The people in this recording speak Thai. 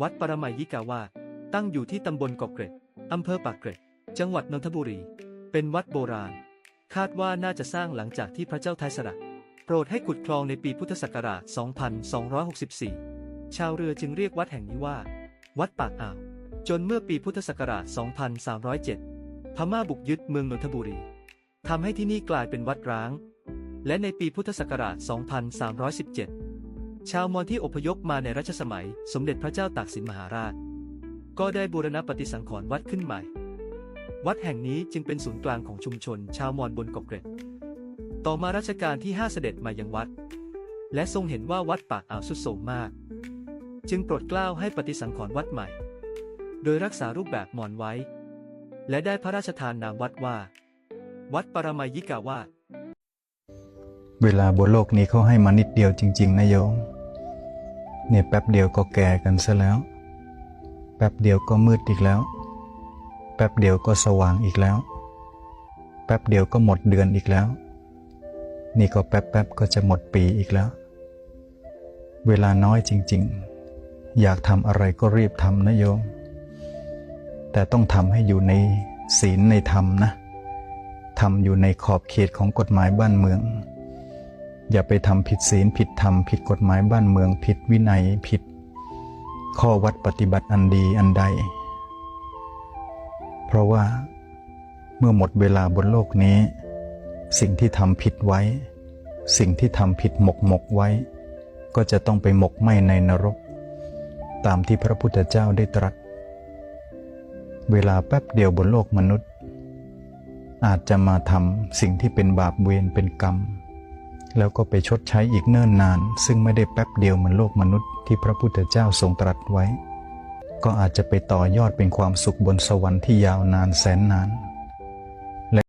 วัดปรมัยยิกาวาตั้งอยู่ที่ตำบลเกาะเกร็ดอำเภอปากเกร็ด จังหวัดนนทบุรี เป็นวัดโบราณ คาดว่าน่าจะสร้างหลังจากที่พระเจ้าไทยสระโปรดให้ขุดคลองในปีพุทธศักราช 2264 ชาวเรือจึงเรียกวัดแห่งนี้ว่า วัดปากอ่าว จนเมื่อปีพุทธศักราช 2307 พม่าบุกยึดเมืองนนทบุรีทำให้ที่นี่กลายเป็นวัดร้าง และในปีพุทธศักราช 2317 ชาวมอญที่อพยพมาในรัชสมัย สมเด็จพระเจ้าตากสินมหาราช ก็ได้บูรณะปฏิสังขรณ์วัดขึ้นใหม่ วัดแห่งนี้จึงเป็นศูนย์กลางของชุมชน ชาวมอญบนเกาะเกร็ด ต่อมารัชกาลที่ 5 เสด็จมายังวัด และทรงเห็นว่าวัดปากอ่าวสุดโทรมมาก จึงโปรดเกล้าให้ปฏิสังขรณ์วัดใหม่ โดยรักษารูปแบบมอญไว้ และได้พระราชทานนามวัดว่า วัดปรมัยยิกาวาส เวลาบนโลกนี้เขาให้มานิดเดียวจริง ๆนะโยม เนี่ยแป๊บเดียวก็แก่กันซะแล้ว แป๊บเดียวก็มืดอีกแล้ว แป๊บเดียวก็สว่างอีกแล้ว แป๊บเดียวก็หมดเดือนอีกแล้ว นี่ก็แป๊บๆก็จะหมดปีอีกแล้ว เวลาน้อยจริง ๆ อยากทำอะไรก็รีบทำนะโยม แต่ต้องทำให้อยู่ในศีลในธรรมนะทำอยู่ในขอบเขตของกฎหมายบ้านเมือง อย่าไปทำผิดศีลผิดธรรมผิดกฎหมายบ้านเมืองผิดวินัยผิด ข้อวัดปฏิบัติอันดีอันใด เพราะว่าเมื่อหมดเวลาบนโลกนี้ สิ่งที่ทำผิดไว้ สิ่งที่ทำผิดหมกหมกไว้ ก็จะต้องไปหมกไหมในนรก ตามที่พระพุทธเจ้าได้ตรัส เวลาแป๊บเดียวบนโลกมนุษย์ อาจจะมาทำสิ่งที่เป็นบาปเวรเป็นกรรม แล้วก็ไปชดใช้อีกเนิ่นนาน ซึ่งไม่ได้แป๊บเดียวเหมือนโลกมนุษย์ที่พระพุทธเจ้าทรงตรัสไว้ ก็อาจจะไปต่อยอดเป็นความสุขบนสวรรค์ที่ยาวนานแสนนาน